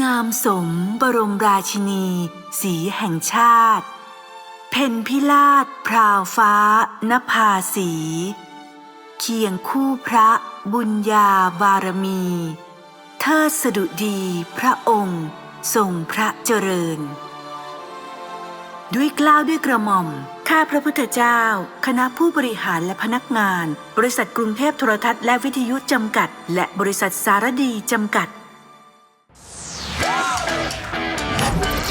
งามสมบรมราชินี สีแห่งชาติ เพนพิลาศพราวฟ้านภาสี เคียงคู่พระบุญญาบารมี เทิดสดุดีพระองค์ทรงพระเจริญ ด้วยกล้าวด้วยกระหม่อม ข้าพระพุทธเจ้า คณะผู้บริหารและพนักงาน บริษัทกรุงเทพโทรทัศน์และวิทยุจำกัด และบริษัทสารดีจำกัด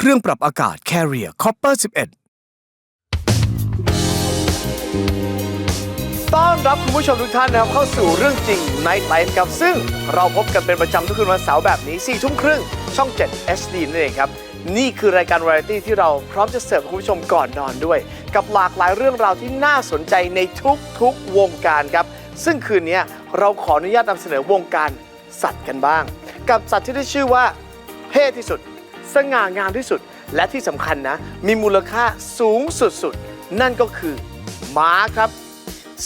เครื่องปรับอากาศ Carrier Copper 11 ต้อนรับคุณผู้ชมทุกท่านนะครับเข้าสู่เรื่องจริง Night Life ครับ ซึ่งเราพบกันเป็นประจำทุกคืนวันเสาร์แบบนี้4ทุ่มครึ่งช่อง 7 HD นั่นเองครับ นี่คือรายการวาไรตี้ที่เราพร้อมจะเสิร์ฟคุณผู้ชมก่อนนอนด้วย กับหลากหลายเรื่องราวที่น่าสนใจในทุกๆวงการครับ ซึ่งคืนนี้เราขออนุญาตนำเสนอวงการสัตว์กันบ้าง กับสัตว์ที่ได้ชื่อว่าเท่ที่สุด สง่างามที่สุด และที่สำคัญนะ มีมูลค่าสูงสุดๆ นั่นก็คือม้าครับ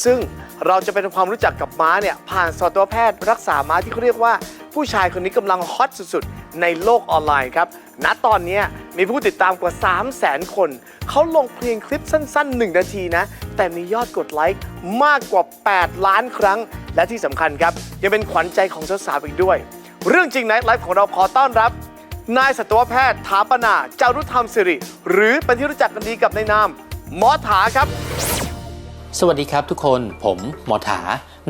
ซึ่งเราจะเป็นความรู้จักกับม้าเนี่ย ผ่านสัตวแพทย์รักษาม้าที่เขาเรียกว่า ผู้ชายคนนี้กำลังฮอตสุดๆ ในโลกออนไลน์ครับ ณ ตอนนี้มีผู้ติดตามกว่า 3 0 0แสนคน เขาลงเพียงคลิปสั้น ๆ 1 นาทีนะ แต่มียอดกดไลค์มากกว่า 8 ล้านครั้ง และที่สำคัญครับ ยังเป็นขวัญใจของสาวๆอีกด้วย เรื่องจริงไนท์ไลฟ์ของเราขอต้อนรับ นายสัตวแพทย์ถาปนาจารุธรรมสิริ หรือเป็นที่รู้จักกันดีกับในนามหมอถาครับ สวัสดีครับทุกคน ผมหมอถา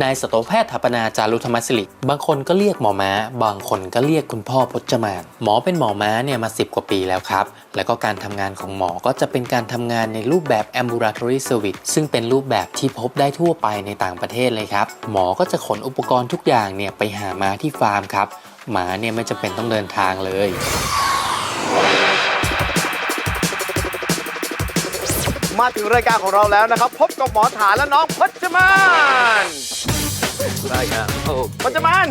นายสัตวแพทย์ถาปนาจารุธรรมสิริ บางคนก็เรียกหมอม้า บางคนก็เรียกคุณพ่อพจมาน หมอเป็นหมอม้าเนี่ยมา 10 กว่าปีแล้วครับ แล้วก็การทำงานของหมอก็จะเป็นการทำงานในรูปแบบ ambulatory service ซึ่งเป็นรูปแบบที่พบได้ทั่วไปในต่างประเทศเลยครับ หมอก็จะขนอุปกรณ์ทุกอย่างเนี่ยไปหามาที่ฟาร์มครับ หมาเนี่ยไม่จำเป็นต้องเดินทางเลย มาถึงรายการของเราแล้วนะครับ พบกับหมอถาและน้องพจมานได้ครับโอ้พจมาน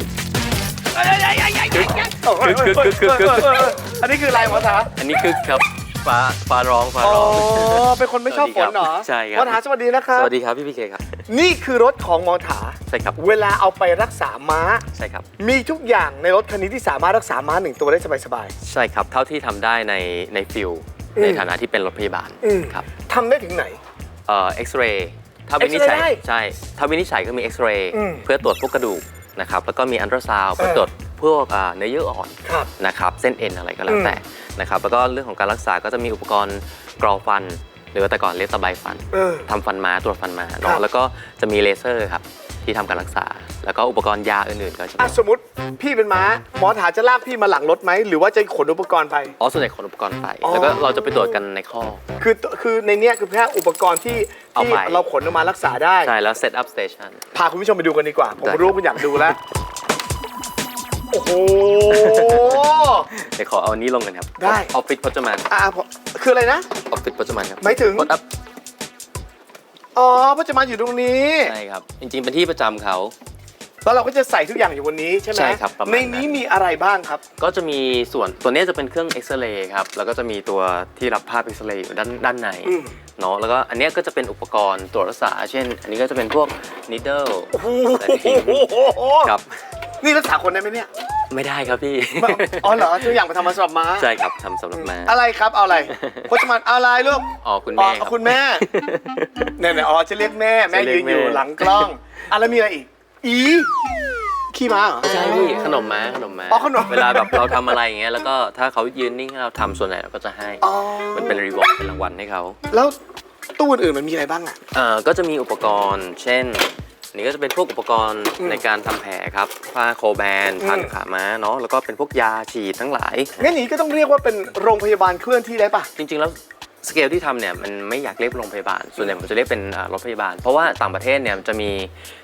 โอ้ยกึกกึกกึกกึกกึกเออเอออันนี้คืออะไรหมอถาอันนี้คือครับฟ้าฟ้าร้องฟ้าอ๋อร้อง เป็นคนไม่ชอบฝนเหรอใช่ครับ หมอถาสวัสดีนะครับ สวัสดีครับพี่พีเคครับ นี่คือรถของหมอถา ใช่ครับ เวลาเอาไปรักษาม้า ใช่ครับ มีทุกอย่างในรถคันนี้ที่สามารถรักษาม้าหนึ่งตัวได้สบายใช่ครับ เท่าที่ทำได้ในในฟิลอืมในฐานะที่เป็นรถพยาบาลอืมครับๆทำได้ถึงไหน เอ่อเอ็กซเรย์ถ้าวินิจฉัย X-ray ได้ใช่ ถ้าวินิจฉัยก็มีเอ็กซเรย์อืมเพื่อตรวจพวกกระดูกนะครับ แล้วก็มีอันตราซาวด์เพื่อเออตรวจพวกอ่าเนื้อเยื่ออ่อนครับนะครับเส้นเอ็นอะไรก็แล้วแต่นะครับ แล้วก็เรื่องของการรักษาก็จะมีอุปกรณ์กรอฟัน หรือว่าแต่ก่อนเรียกตะไบฟันเออทำฟันม้าตรวจฟันม้าครัเนาะบแล้วก็จะมีเลเซอร์ครับ ที่ทำการรักษา แล้วก็อุปกรณ์ยาอื่นๆก็จะอะมีสมมติพี่เป็นม้า หมอถาจะลากพี่มาหลังรถไหม หรือว่าจะขนอุปกรณ์ไป อ๋อส่วนใหญ่ขนอุปกรณ์ไปอ๋อแล้วก็เราจะไปตรวจกันในข้อ คือคือในเนี้ยคือแค่อุปกรณ์ที่เอาที่ไป เราขนออกมารักษาได้ ใช่แล้วเซตอัพสเตชัน พาคุณผู้ชมไปดูกันดีกว่า ผมได้ครับ รู้คุณอยากดูแล้ว โอ้โห เดี๋ยวขอเอาอันนี้ลงกันครับได้ ออฟฟิศพจมานอะพอคืออะไรนะ ออฟฟิศพจมานครับหมายถึงกดอัพ อ๋อพจมานอยู่ตรงนี้ ใช่ครับ จริงๆเป็นที่ประจำเขา แล้วเราก็จะใส่ทุกอย่างอยู่บนนี้ใช่ไหมใช่ครับประมาณในนั้นนี้มีอะไรบ้างครับ ก็จะมีส่วนตัวนี้จะเป็นเครื่องเอ็กซเรย์ครับ แล้วก็จะมีตัวที่รับภาพเอ็กซเรย์อยู่ด้านด้านในอืม เนาะแล้วก็อันเนี้ยก็จะเป็นอุปกรณ์ตรวจรักษา เช่น อันนี้ก็จะเป็นพวก needle โอ้โหครับ นี่รักษาคนได้ไหมเนี่ย ไม่ได้ครับพี่ อ๋อเหรอตัวอย่างมาทำมาสำหรับม้าใช่ครับทำสำหรับม้าอะไรครับเอาอะไรพจมานเอาอะไรลูกอ๋อคุณอ๋อแม่ครับคุณแม่เนี่ยเนี่ยอ๋อจะเรียกแม่แม่จะเรียืยกนอยู่แม่หลังกล้องอะแล้วมีอะไรอีก อีขี้ม้าเหรอใช่พี่ขนมม้าขนมม้าอ๋อขนม เวลาแบบเราทำอะไรอย่างเงี้ยแล้วก็ถ้าเขายืนนิ่งให้เราทำส่วนไหนเราก็จะให้ อ๋อมันเป็นรีวอร์ดเป็นรางวัลให้เขาแล้วตู้อื่นๆมันมีอะไรบ้างอะ เอ่อก็จะมีอุปกรณ์ เช่นอั นนี่ก็จะเป็นพวกอุปกรณ์อืมในการทำแผลครับผ้าโคแบนอืมพันขาม้าเนาะแล้วก็เป็นพวกยาฉีดทั้งหลายงั้นนี้ก็ต้องเรียกว่าเป็นโรงพยาบาลเคลื่อนที่ได้ปะจริง ๆ แล้วสเกลที่ทำเนี่ยมันไม่อยากเรียกโรงพยาบาล ส่วนใหญ่ผมจะเรียกเป็นอ่ารถพยาบาล เพราะว่าต่างประเทศเนี่ยมันจะมี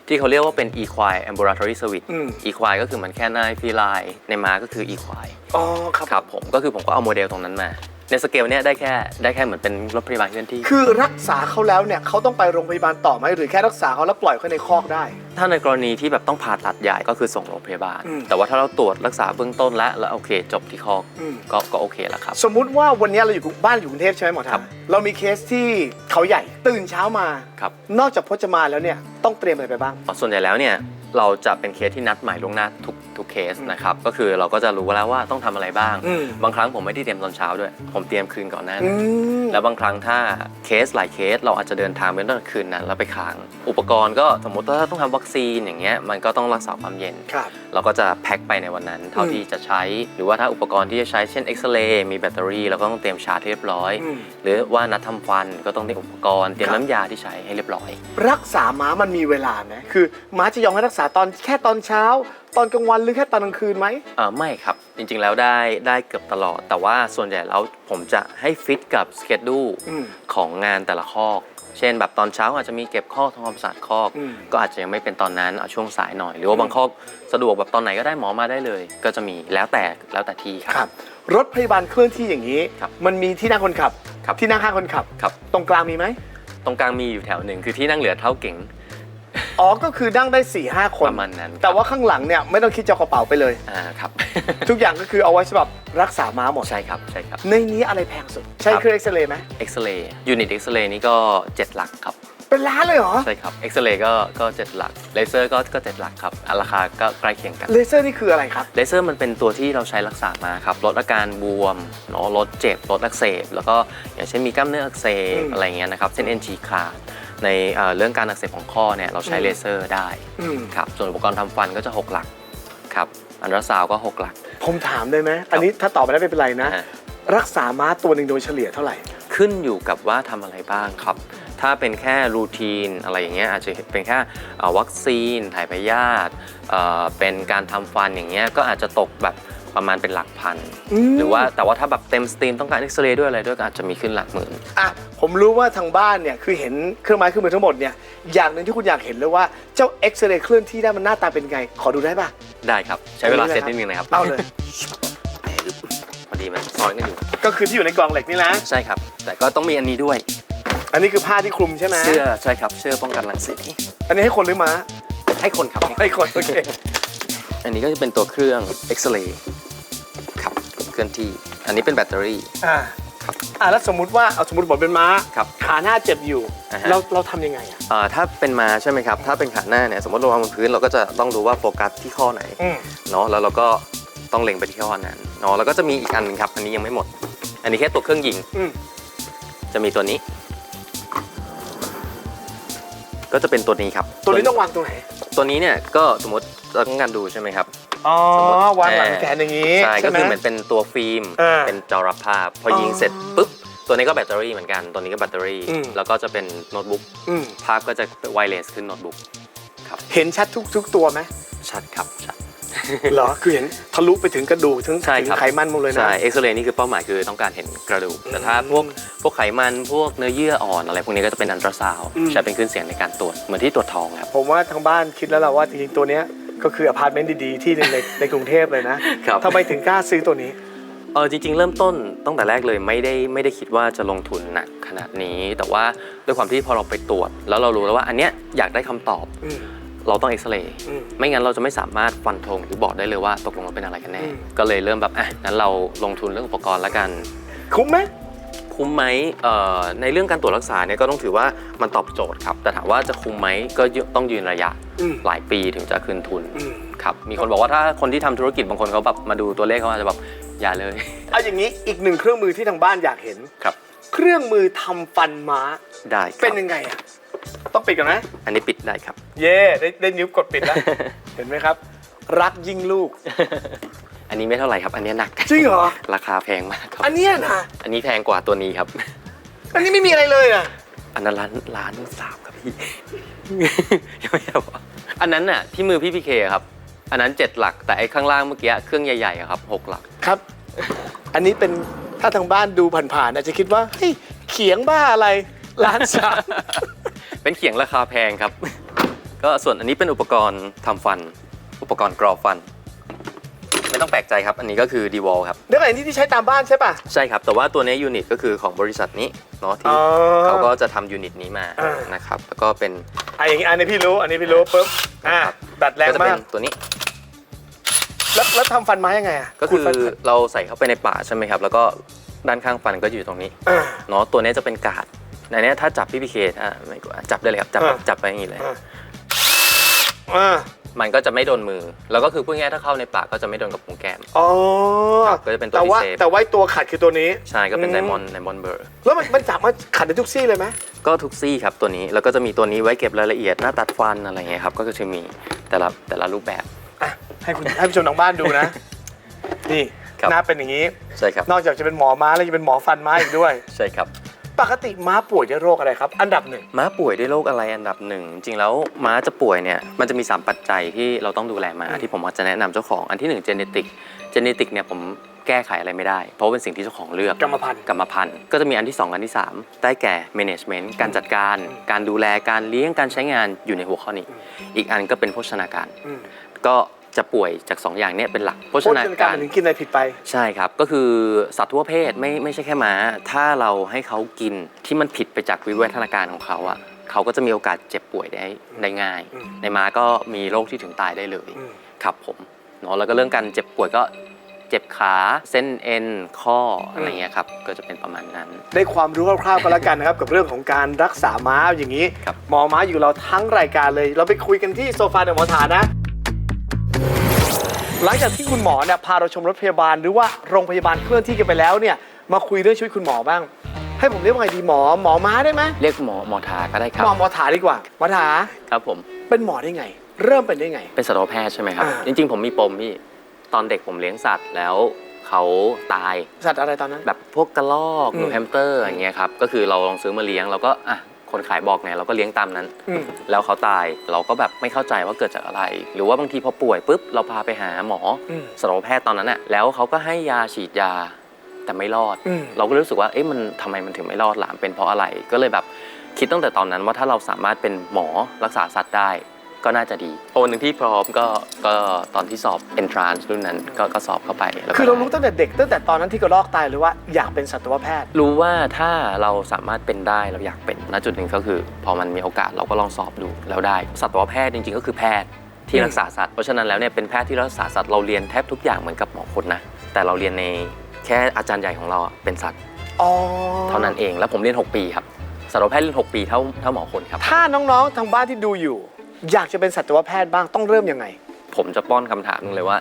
ที่เขาเรียกว่าเป็น equine ambulatory service อืม equine ก็คือเหมันแค่นายฟีไลในม้าก็คือ equine อ๋อครับครับผมก็คือผมก็เอาโมเดลตรงนั้นมา ในสเกลเนี่ยได้แค่ได้แค่เหมือนเป็นรถพยาบาลเคลื่อนที่ คือรักษาเขาแล้วเนี่ยเขาต้องไปโรงพยาบาลต่อไหมหรือแค่รักษาเขาแล้วปล่อยเขาในคอกได้ ถ้าในกรณีที่แบบต้องผ่าตัดใหญ่ก็คือส่งโรงพยาบาล อืม แต่ว่าถ้าเราตรวจรักษาเบื้องต้นแล้วแล้วโอเค จบที่คอกอืมก็ก็โอเคแล้วครับ สมมุติว่าวันนี้เราอยู่บ้านอยู่กรุงเทพใช่ไหมหมอครัทาบ เรามีเคสที่เขาใหญ่ตื่นเช้ามา ครับ นอกจากพจมานแล้วเนี่ยต้องเตรียมอะไรไปบ้าง ส่วนใหญ่แล้วเนี่ย เราจะเป็นเคสที่นัดหมายล่วงหน้าทุกทุกเคสนะครับ ก็คือเราก็จะรู้แล้วว่าต้องทำอะไรบ้างอืมบางครั้งผมไม่ได้เตรียมตอนเช้าด้วย ผมเตรียมคืนก่อนหน้าอืนั้นมแล้วบางครั้งถ้าเคสหลายเคส เราอาจจะเดินทางไปตั้งแต่คืนนั้นแล้วไปค้าง อุปกรณ์ก็สมมติว่าถ้าต้องทำวัคซีนอย่างเงี้ยมันก็ต้องรักษาความเย็นครับเราก็จะแพ็คไปในวันนั้น เท่าอืมที่จะใช้ หรือว่าถ้าอุปกรณ์ที่จะใช้เช่นเอ็กซเรย์มีแบตเตอรี่เราก็ต้องเตรียมชาร์จให้เรียบร้อยอืมหรือว่านัดทำฟันก็ต้องเตรียมอุปกรณ์เตรียมครับน้ำยาที่ใช้ให้เรียบร้อย รักษาม้ามันมีเวลาไหมคือม้าจะยอมให้รักษาตอนแค่ตอนเช้า ตอนกลางวันหรือแค่ตอนกลางคืนไหมเออไม่ครับ จริงๆแล้วได้ได้เกือบตลอด แต่ว่าส่วนใหญ่แล้วผมจะให้ฟิตกับสเกจดูอืมของงานแต่ละคอกเช่น แบบตอนเช้าอาจจะมีเก็บข้อกทำความสะอาดคอกอืม ก็อาจจะยังไม่เป็นตอนนั้นเอาช่วงสายหน่อย หรือว่าบางคอกสะดวกแบบตอนไหนก็ได้หมอมาได้เลย ก็จะมีแล้วแต่แล้วแต่ที่คครับรับ รถพยาบาลเคลื่อนที่อย่างนี้ ครับมันมีที่นั่งคนขับ ครับ ที่นั่งข้างคนขับ ครับ ตรงกลางมีไหม ตรงกลางมีอยู่แถวหนึ่งคือที่นั่งเหลือเท่าเก่ง อ๋อ ก็คือนั่งได้4ี่ห้าคนประมาณนั้นแต่ว่าข้างหลังเนี่ยไม่ต้องคิดจะเอากระเป๋าไปเลย อ่าครับ ทุกอย่างก็คือเอาไว้สำหรับรักษาม้าหมด ใช่ครับใช่ครับในนี้อะไรแพงสุด ใช้ครับเครื่องเอ็กซเรย์ไหมเอ็กซเรย์ยูนิตเอ็กซเรย์นี่ก็ 7 หลักครับ เป็นล้านเลยเหรอ ใช่ครับเอ็กซเรย์ก็ก็เจ็ดหลักเลเซอร์ก็ก็เจ็ดหลักครับอะราคาก็ใกล้เคียงกัน เลเซอร์นี่คืออะไรครับ เลเซอร์มันเป็นตัวที่เราใช้รักษามาครับลดอาการบวมเนาะลดเจ็บลดอักเสบ แล้วก็อย่างเช่นมีกล้ามเนื้ออักเสบอืม อะไรเงี้ยนะครับเส้นเอ็นฉีกขาด ในเอ่อเรื่องการอักเสบของข้อเนี่ยเราใช้อืมเลเซอร์ได้อืมครับส่วนอุปกรณ์ทำฟันก็จะ 6 หลักครับอันตราซาวด์ก็ 6 หลัก ผมถามได้ไหมอันนี้ถ้าตอบไม่ได้ไม่เป็นไรนะ อ่า รักษาม้าตัวหนึ่งโดยเฉลี่ยเท่าไหร่ ขึ้นอยู่กับว่าทำอะไรบ้างครับ ถ้าเป็นแค่รูทีนอะไรอย่างเงี้ยอาจจะเป็นแค่เอ่อวัคซีน ถ่ายพยาธิเอ่อเป็นการทำฟันอย่างเงี้ยก็อาจจะตกแบบ ประมาณเป็นหลักพันอืมหรือว่าแต่ว่าถ้าแบบเต็มสตรีมต้องการเอ็กซเรย์ด้วยอะไรด้วยก็อาจจะมีขึ้นหลักหมื่น อะผมรู้ว่าทางบ้านเนี่ยคือเห็นเครื่องไม้เครื่องมือทั้งหมดเนี่ยอย่างหนึ่งที่คุณอยากเห็นเลยว่าเจ้าเอ็กซเรย์เคลื่อนที่ได้มันหน้าตาเป็นไง ขอดูได้ป่ะ ได้ครับ ใช้เวลาเซตนิดนึงนะครับเอาเลย พอดีมันซ้อนกันอยู่ก็คือที่อยู่ในกล่องเหล็กนี่นะ ใช่ครับ แต่ก็ต้องมีอันนี้ด้วย อันนี้คือผ้าที่คลุมใช่ไหมเสื้อใช่ครับเสื้อป้องกันรังสีอันนี้ให้คนหรือม้าให้คนครับให้คนโอเค อันนี้ก็จะเป็นตัวเครื่องเอ็กซเรย์ครับเคลื่อนที่ อันนี้เป็นแบตเตอรี่ อ่าอ่าแล้วสมมุติว่าเอาสมมติบอกเป็นม้าครับขาหน้าเจ็บอยู่ อ่าฮะ เราเราทำยังไงอะเอ่อถ้าเป็นมาใช่ไหมครับ ถ้าเป็นขาหน้าเนี่ยสมมติเราวางบนพื้นเราก็จะต้องรู้ว่าโฟกัสที่ข้อไหนอืมเนาะแล้วเราก็ต้องเล็งไปที่ข้อนั้นเนาะแล้วก็จะมีอีกอันหนึงครับ อันนี้ยังไม่หมด อันนี้แค่ตัวเครื่องยิงอืมจะมีตัวนี้ ก็จะเป็นตัวนี้ครับตัวนี้ต้องวางตรงไหน ตัวนี้เนี่ยก็สมมติเราต้องการดูใช่ไหมครับ อ๋อสมมุติวางหลังเอ่อแขนอย่างนี้ใช่ก็ไหมคือเหมือนเป็นตัวฟิล์มอ่าเป็นจอรับภาพ พอยิงอ๋อเสร็จปุ๊บตัวนี้ก็แบตเตอรี่เหมือนกัน ตัวนี้ก็แบตเตอรี่อืมแล้วก็จะเป็นโน้ตบุ๊กอืมภาพก็จะไวเลสขึ้นโน้ตบุ๊กเห็นชัดทุกทุกตัวไหมชัดครับชัด เหรอคือเห็นทะลุไปถึงกระดูกถึงใช่ถึงครับ ไขมันหมดเลยนะ ใช่เอ็กซเรย์นี่คือเป้าหมายคือต้องการเห็นกระดูก แต่ถ้าพวกพวกไขมันพวกเนื้อเยื่ออ่อนอะไรพวกนี้ก็จะเป็นอันตราซาวด์อืม ใช้เป็นคลื่นเสียงในการตรวจเหมือนที่ตรวจทองครับ ผมว่าทางบ้านคิดแล้วล่ะว่าจริงๆตัวเนี้ยก็คืออพาร์ตเมนต์ดีๆที่หนึงในในกรุงเทพเลยนะครับ ทำไมถึงกล้าซื้อตัวนี้ เออจริง ๆ เริ่มต้นตั้งแต่แรกเลยไม่ได้ไม่ได้คิดว่าจะลงทุนหนักขนาดนี้ แต่ว่าด้วยความที่พอเราไปตรวจ แล้วเรารู้แล้วว่าอันเนี้ยอยากได้คำตอบ อืม เราต้องเอ็กซเรย์อืม ไม่งั้นเราจะไม่สามารถฟันธงหรือบอกได้เลยว่าตกลงเราเป็นอะไรกันแน่ อืม ก็เลยเริ่มแบบอะงั้นเราลงทุนเรื่องอุปกรณ์แล้วกัน คุ้มไหม คุ้มไหมเอ่อในเรื่องการตรวจรักษาเนี่ยก็ต้องถือว่ามันตอบโจทย์ครับ แต่ถามว่าจะคุ้มไหมก็ต้องยืนระยะอืม หลายปีถึงจะคืนทุนอืมครับ มีคนบอกว่าถ้าคนที่ทำธุรกิจบางคนเขาแบบมาดูตัวเลขเขาอาจจะแบบอย่าเลย เอาอย่างนี้อีกหนึ่งเครื่องมือที่ทางบ้านอยากเห็น ครับ เครื่องมือทำฟันม้า ได้ครับเป็นยังไงอะ ต้องปิดก่อนนะ อันนี้ปิดได้ครับ เย่ได้ได้นิ้วกดปิดแล้ว เห็นไหมครับ รักยิ่งลูก อันนี้ไม่เท่าไหร่ครับ อันนี้หนัก จริงเหรอ ราคาแพงมากครับ อันเนี้ยนะ อันนี้แพงกว่าตัวนี้ครับ อันนี้ไม่มีอะไรเลยอะ อันนั้นล้านล้านสามครับพี่ ยังไม่เอาอันนั้นน่ะที่มือพี่พีเคครับ อันนั้นเจ็ดหลัก แต่ไอ้ข้างล่างเมื่อกี้เครื่องใหญ่ๆอะครับหกหลัก ครับ อันนี้เป็นถ้าทางบ้านดูผ่านๆอาจจะคิดว่าเฮ้ยเคขียงบ้าอะไรล้านสาม เป็นเขียงราคาแพงครับ ก็ส่วนอันนี้เป็นอุปกรณ์ทำฟัน อุปกรณ์กรอฟัน ไม่ต้องแปลกใจครับ อันนี้ก็คือดีวอลครับเดี๋ยวก่อนอันนี้ที่ใช้ตามบ้านใช่ป่ะ ใช่ครับ แต่ว่าตัวนี้ยูนิตก็คือของบริษัทนี้เนาะที่อ๋อเขาก็จะทำยูนิตนี้มาอ่านะครับ แล้วก็เป็น อะอย่างนี้อันนี้พี่รู้ อันนี้พี่รู้ปุ๊บอะครับ ดัดแรงก็จะเป็มานกตัวนี้ แล้วแล้วทำฟันไม้ยังไงอะก็คือณฟันเราใส่เข้าไปในป่ากใช่ไหมครับ แล้วก็ด้านข้างฟันก็อยู่ตรงนี้ อ่าเนาะตัวนี้จะเป็นกาด ในนี้ถ้าจับพี่พีเคอะไม่กลัวจับได้เลยครับจับอ่าจับไปอย่างนี้เลยอ่าอ่ามันก็จะไม่โดนมือ แล้วก็คือพูดง่ายๆถ้าเข้าในปากก็จะไม่โดนกับพุงแก้ม อ๋อครับก็จะเป็นตัวแต่ว่าที่เซฟแต่ว่าตัวขัดคือตัวนี้ ใช่ก็เป็นอืม ไดมอนด์ไดมอนด์เบอร์ แล้วมันมันจับมาขัดในทุกซี่เลยไหมก็ทุกซี่ครับตัวนี้ แล้วก็จะมีตัวนี้ไว้เก็บรายละเอียดหน้าตัดฟันอะไรเงี้ยครับ ก็จะมีแต่ละแต่ละรูปแบบ อะให้คุณให้ผู้ชมทางบ้านดูนะ นี่ครับ หน้าเป็นอย่างนี้ ใช่ครับ นอกจากจะเป็นหมอม้าแล้วยังเป็นหมอฟันม้าอีกด้วย ใช่ครับ ปกติม้าป่วยด้วยโรคอะไรครับ อันดับหนึ่ง ม้าป่วยด้วยโรคอะไรอันดับหนึ่งจริงๆแล้วม้าจะป่วยเนี่ยมันจะมี 3 ปัจจัยที่เราต้องดูแลม้าที่ผมจะแนะนำเจ้าของอันที่1เจเนติกเจเนติกเนี่ยผมแก้ไขอะไรไม่ได้ เพราะว่าเป็นสิ่งที่เจ้าของเลือกกรรมพันธุ์ กรรมพันธุ์ก็จะมีอันที่ 2 อันที่ 3 ได้แก่ management การจัดการ การดูแลการเลี้ยงการใช้งานอยู่ในหัวข้อนี้ อีกอันก็เป็นโภชนาการอืมก็ จะป่วยจาก 2 อย่างเนี้เป็นหลักโภโภชชนานาการารรถึงกินอะไรผิดไป ใช่ครับ ก็คือสัตว์ทั่วเพศไม่ไม่ใช่แค่ม้า ถ้าเราให้เขากินที่มันผิดไปจากวิวัฒนาการของเขาอะเขาก็จะมีโอกาสเจ็บป่วยได้ได้ง่ายอืมในม้าก็มีโรคที่ถึงตายได้เลยอืมครับผมเนาะแล้วก็เรื่องการเจ็บป่วยก็เจ็บขาเส้นเอ็นข้ออะไรเงี้ยครับก็จะเป็นประมาณนั้น ได้ความรู้คร่าวๆก็แล้วกันนะครับ กับเรื่องของการรักษาม้าอย่างนี้ครับหมอม้าอยู่กับเราทั้งรายการเลย เราไปคุยกันที่โซฟาเดอะหมอถานะ หลังจากที่คุณหมอเนี่ยพาเราชมรถพยาบาลหรือว่าโรงพยาบาลเคลื่อนที่กันไปแล้วเนี่ยมาคุยเรื่องชีวิตคุณหมอบ้าง ให้ผมเรียกว่าไงดีหมอหมอม้าได้ไหมเรียกหมอหมอทาก็ได้ครับหมอหมอถาดีกว่าหมอถาครับผมเป็นหมอได้ไง เริ่มเป็นได้ไง เป็นสัตวแพทย์ใช่ไหมครับ อ่า จริง ๆ ผมมีปมพี่ตอนเด็กผมเลี้ยงสัตว์แล้วเขาตายสัตว์อะไรตอนนั้น แบบพวกกระรอกอืม หนูแฮมสเตอร์อย่างเงี้ยครับก็คือเราลองซื้อมาเลี้ยงเราก็อะ คนขายบอกไงเราก็เลี้ยงตามนั้น อืม แล้วเขาตายเราก็แบบไม่เข้าใจว่าเกิดจากอะไร หรือว่าบางทีพอป่วยปุ๊บเราพาไปหาหมออมสัตวแพทย์ตอนนั้นอะแล้วเขาก็ให้ยาฉีดยาแต่ไม่รอด อืม เราก็รู้สึกว่าเอ๊ะมันทำไมมันถึงไม่รอดหลามเป็นเพราะอะไรก็เลยแบบคิดตั้งแต่ตอนนั้นว่าถ้าเราสามารถเป็นหมอรักษาสัตว์ได้ ก็น่าจะดีพอวันหนึ่งที่พร้อมก็ก็ตอนที่สอบ entrance รุ่นนั้นก็ก็สอบเข้าไปแล้วก็คือเราได้รู้ตั้งแต่เด็กตั้งแต่ตอนนั้นที่กระรอกตายเลยว่าอยากเป็นสัตวแพทย์ รู้ว่าถ้าเราสามารถเป็นได้เราอยากเป็นณจุดหนึ่งก็คือ พอมันมีโอกาสเราก็ลองสอบดูแล้วได้ สัตวแพทย์จริงๆ ก็คือแพทย์ที่อืมรักษาสัตว์เพราะฉะนั้นแล้วเนี่ยเป็นแพทย์ที่รักษาสัตว์เราเรียนแทบทุกอย่างเหมือนกับหมอคนนะแต่เราเรียนในแค่อาจารย์ใหญ่ของเราอะเป็นสัตว์อ๋อเท่านั้นเองแล้วผมเรียน 6 ปีครับสัตวแพทย์เรียน6ปีเท่าเท่าหมอคนครับ ถ้าน้องๆทางบ้านที่ดูอยู่ อยากจะเป็นสัตวแพทย์บ้างต้องเริ่มยังไง ผมจะป้อนคำถามหนึงเลยว่า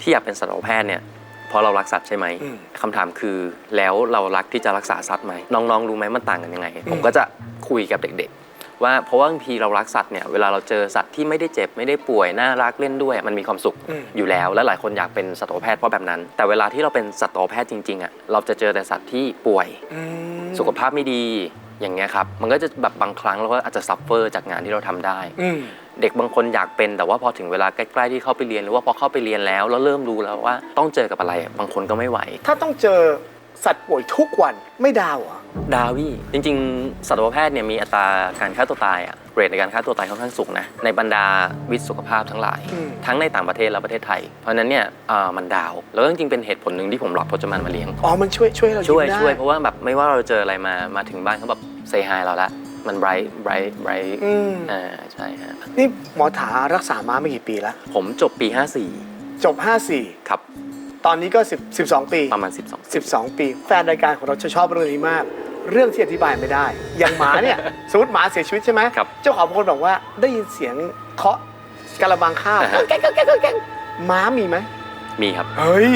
ที่อยากเป็นสัตวแพทย์เนี่ยเพราะเรารักสัตว์ใช่ไหมอืมคำถามคือแล้วเรารักที่จะรักษาสัตว์ไหมน้องๆรู้ไหมมันต่างกันยังไงอืมผมก็จะคุยกับเด็ก ๆ ว่าเพราะว่าบางทีเรารักสัตว์เนี่ยเวลาเราเจอสัตว์ที่ไม่ได้เจ็บไม่ได้ป่วยน่ารักเล่นด้วย มันมีความสุขอืม อยู่แล้ว และหลายคนอยากเป็นสัตวแพทย์เพราะแบบนั้น แต่เวลาที่เราเป็นสัตวแพทย์จริงๆอะเราจะเจอแต่สัตว์ที่ป่วย อืม สุขภาพไม่ดี อย่างเงี้ยครับ มันก็จะแบบบางครั้งเราก็อาจจะซัฟเฟอร์จากงานที่เราทำได้อืมเด็กบางคนอยากเป็นแต่ว่าพอถึงเวลาใกล้ๆที่เข้าไปเรียน หรือว่าพอเข้าไปเรียนแล้วแล้วเริ่มรู้แล้วว่าต้องเจอกับอะไรบางคนก็ไม่ไหว ถ้าต้องเจอสัตว์ป่วยทุกวันไม่ดาวเหรอะดาวี่จริง ๆ สัตวแพทย์เนี่ยมีอัตราการฆ่าตัวตายอะเรทในการฆ่าตัวตายค่อนข้างสูงนะในบรรดาวิทย์สุขภาพทั้งหลาย ทั้งในต่างประเทศและประเทศไทย เพราะฉะนั้นเนี่ยเอ่อมันดาว แล้วก็จริงๆเป็นเหตุผลหนึ่งที่ผมรับพจมานมาเลี้ยงอ๋อมันช่วยช่วยให้เราช่วยมได้ช่วยเพราะว่าแบบไม่ว่าเราเจออะไรมามาถึงบ้านเขาแบบ เซฮายเราละ มันไบรท์ไบรท์ไบรท์อืม อ่าใช่ฮะนี่หมอถารักษาม้ามากี่ปีแล้ว ผมจบปี จบ 54ครับ54ตอนนี้ก็10 12 ปี ประมาณ 12 12 ปี แฟนรายการของเราจะชอบเรื่องนี้มาก เรื่องที่อธิบายไม่ได้ อย่างหมาเนี่ย สมมติหมาเสียชีวิตใช่ไหม ครับเจ้าของบางคนบอกว่าได้ยินเสียงเคาะกระบังข้าวอ่าฮะ แก๊กแก๊กแก๊กแก๊กแก๊กม้ามีไหม มีครับ เฮ้ย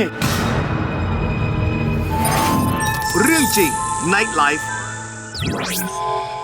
เรื่องจริง Night Life Thank you.